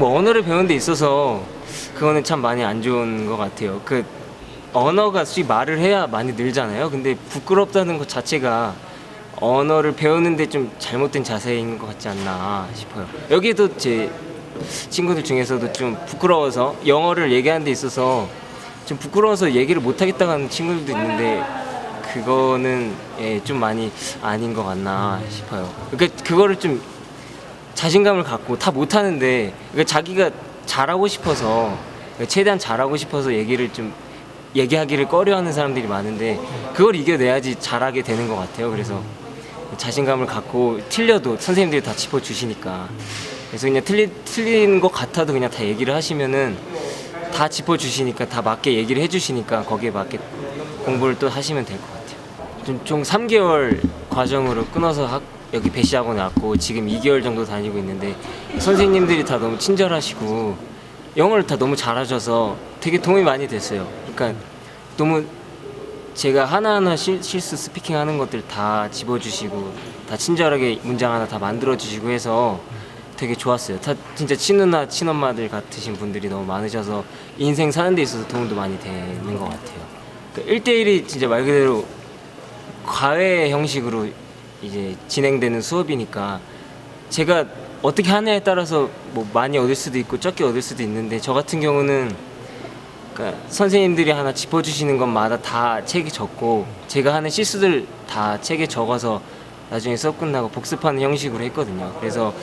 뭐 언어를 배우는 데 있어서 그거는 참 많이 안 좋은 것 같아요. 그 언어가 솔직히 말을 해야 많이 늘잖아요. 근데 부끄럽다는 것 자체가 언어를 배우는데 좀 잘못된 자세인 것 같지 않나 싶어요. 여기도 제 친구들 중에서도 좀 부끄러워서 영어를 얘기하는 데 있어서 좀 부끄러워서 얘기를 못 하겠다고 하는 친구들도 있는데 그거는 예, 좀 많이 아닌 것 같나 싶어요. 그러니까 그거를 좀 자신감을 갖고 다 못하는데 그러니까 자기가 잘하고 싶어서 최대한 잘하고 싶어서 얘기를 좀 얘기하기를 꺼려하는 사람들이 많은데 그걸 이겨내야지 잘하게 되는 것 같아요. 그래서 자신감을 갖고 틀려도 선생님들이 다 짚어 주시니까 그래서 그냥 틀리, 틀린 것 같아도 그냥 다 얘기를 하시면은 다 짚어 주시니까 다 맞게 얘기를 해주시니까 거기에 맞게 공부를 또 하시면 될 것 같아요. 좀, 총 3개월 과정으로 끊어서 학, 여기 배시학원에 왔고 지금 2개월 정도 다니고 있는데 선생님들이 다 너무 친절하시고 영어를 다 너무 잘하셔서 되게 도움이 많이 됐어요. 그러니까 너무 제가 하나하나 실, 실수 스피킹 하는 것들 다 집어주시고 다 친절하게 문장 하나 다 만들어주시고 해서 되게 좋았어요. 다 진짜 친누나 친엄마들 같으신 분들이 너무 많으셔서 인생 사는 데 있어서 도움도 많이 되는 것 같아요. 그러니까 1대1이 진짜 말 그대로 과외 형식으로 이제 진행되는 수업이니까 제가 어떻게 하냐에 따라서 뭐 많이 얻을 수도 있고 적게 얻을 수도 있는데 저 같은 경우는 그러니까 선생님들이 하나 짚어주시는 것마다 다 책에 적고 제가 하는 실수들 다 책에 적어서 나중에 수업 끝나고 복습하는 형식으로 했거든요. 그래서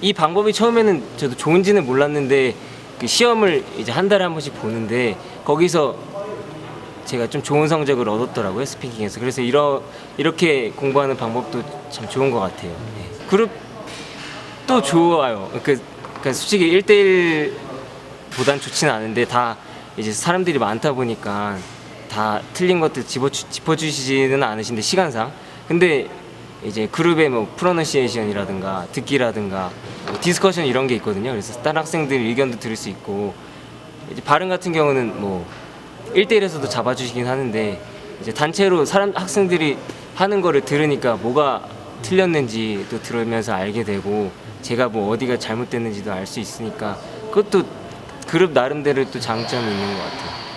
이 방법이 처음에는 저도 좋은지는 몰랐는데 그 시험을 이제 한 달에 한 번씩 보는데 거기서 제가 좀 좋은 성적을 얻었더라고요 스피킹에서. 그래서 이러, 이렇게 공부하는 방법도 참 좋은 것 같아요. 네. 그룹도 좋아요. 그, 그 솔직히 1대1 보단 좋지는 않은데 다 이제 사람들이 많다 보니까 다 틀린 것들 집어, 짚어주시지는 않으신데 시간상. 근데 이제 그룹의 뭐 프로너시에이션이라든가 듣기라든가 뭐 디스커션 이런 게 있거든요. 그래서 다른 학생들 의견도 들을 수 있고. 이제 발음 같은 경우는 뭐 1대1에서도 잡아주시긴 하는데 이제 단체로 사람 학생들이 하는 거를 들으니까 뭐가 틀렸는지 또 들으면서 알게 되고 제가 뭐 어디가 잘못됐는지도 알 수 있으니까 그것도 그룹 나름대로 또 장점이 있는 것 같아요.